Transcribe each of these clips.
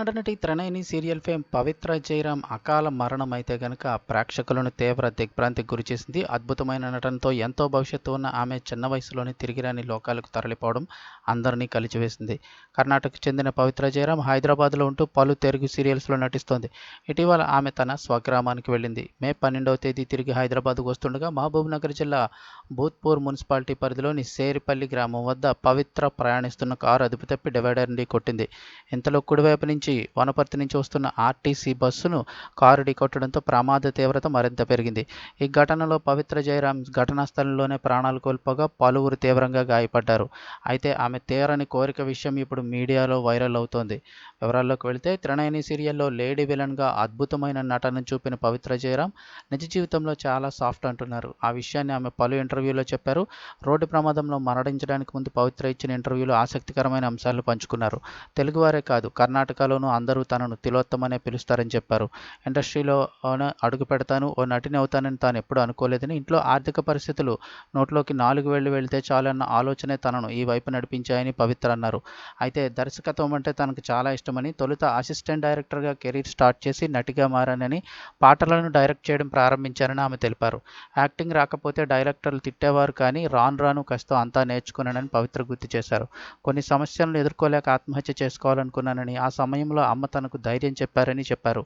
కన్నడ నటి Trinayani serial fame Pavitra Jayaram అకాల మరణం అయితే గనక ప్రేక్షకులను తీవ్ర దిగ్భ్రాంతికి గురిచేసింది అద్భుతమైన నటనతో ఎంతో భవిష్యత్తు ఉన్న ఆమె చిన్న వయసులోనే తిరిగిరాని లోకాలకు తరలిపోవడం అందరినీ కలిచివేసింది. కర్ణాటకకు చెందిన పవిత్ర జయరాం హైదరాబాద్లో ఉంటూ పలు తెలుగు సీరియల్స్లో నటిస్తోంది. ఇటీవల ఆమె తన స్వగ్రామానికి వెళ్ళింది. మే పన్నెండవ తేదీ తిరిగి హైదరాబాద్కు వస్తుండగా మహబూబ్నగర్ జిల్లా భూత్పూర్ మున్సిపాలిటీ పరిధిలోని సేరిపల్లి గ్రామం వద్ద పవిత్ర ప్రయాణిస్తున్న కారు అదుపు తప్పి డివైడర్ని కొట్టింది. ఇంతలో కుడివైపు నుంచి వనపర్తి నుంచి వస్తున్న ఆర్టీసీ బస్సును కారు ఢీకొట్టడంతో ప్రమాద తీవ్రత మరింత పెరిగింది. ఈ ఘటనలో పవిత్ర జయరాం ఘటనా స్థలంలోనే ప్రాణాలు కోల్పోగా పలువురు తీవ్రంగా గాయపడ్డారు. అయితే ఆమె తీరని కోరిక విషయం ఇప్పుడు మీడియాలో వైరల్ అవుతోంది. వివరాల్లోకి వెళితే త్రినయని సీరియల్లో లేడీ విలన్గా అద్భుతమైన నటన చూపిన పవిత్ర జయరాం నిజ జీవితంలో చాలా సాఫ్ట్ అంటున్నారు. ఆ విషయాన్ని ఆమె పలు ఇంటర్వ్యూలో చెప్పారు. రోడ్డు ప్రమాదంలో మరణించడానికి ముందు పవిత్ర ఇచ్చిన ఇంటర్వ్యూలో ఆసక్తికరమైన అంశాలను పంచుకున్నారు. తెలుగువారే కాదు కర్ణాటకలో ఇండస్ట్రీలోనూ అందరూ తనను తిలోత్తమనే పిలుస్తారని చెప్పారు. ఇండస్ట్రీలో అడుగు పెడతాను ఓ నటిని అవుతానని తాను ఎప్పుడూ అనుకోలేదని ఇంట్లో ఆర్థిక పరిస్థితులు నోట్లోకి నాలుగు వేళ్ళు వెళితే చాలన్న ఆలోచనే తనను ఈ వైపు నడిపించాయని పవిత్ర అన్నారు. అయితే దర్శకత్వం అంటే తనకు చాలా ఇష్టమని తొలుత అసిస్టెంట్ డైరెక్టర్గా కెరీర్ స్టార్ట్ చేసి నటిగా మారానని పాటలను డైరెక్ట్ చేయడం ప్రారంభించారని ఆమె తెలిపారు. యాక్టింగ్ రాకపోతే డైరెక్టర్లు తిట్టేవారు కానీ రాను రాను కష్టం అంతా నేర్చుకున్నానని పవిత్ర గుర్తు చేశారు. కొన్ని సమస్యలను ఎదుర్కోలేక ఆత్మహత్య చేసుకోవాలనుకున్నానని ఆ సమయం సమయంలో అమ్మ తనకు ధైర్యం చెప్పారని చెప్పారు.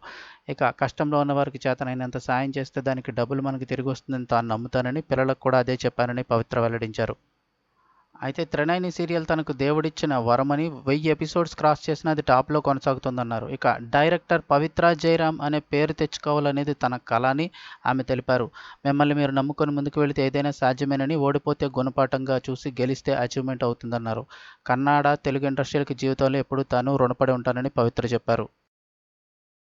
ఇక కష్టంలో ఉన్న వారికి చేతనైనంత సాయం చేస్తే దానికి డబ్బులు మనకు తిరిగి వస్తుందని తాను నమ్ముతానని పిల్లలకు కూడా అదే చెప్పానని పవిత్ర వెల్లడించారు. అయితే త్రినయని సీరియల్ తనకు దేవుడిచ్చిన వరమని వెయ్యి ఎపిసోడ్స్ క్రాస్ చేసిన అది టాప్లో కొనసాగుతుందన్నారు. ఇక డైరెక్టర్ పవిత్ర జయరామ్ అనే పేరు తెచ్చుకోవాలనేది తన కళ అని ఆమె తెలిపారు. మిమ్మల్ని మీరు నమ్ముకొని ముందుకు వెళితే ఏదైనా సాధ్యమేనని ఓడిపోతే గుణపాఠంగా చూసి గెలిస్తే అచీవ్మెంట్ అవుతుందన్నారు. కన్నడ తెలుగు ఇండస్ట్రీలకు జీవితంలో ఎప్పుడూ తాను రుణపడి ఉంటానని పవిత్ర చెప్పారు.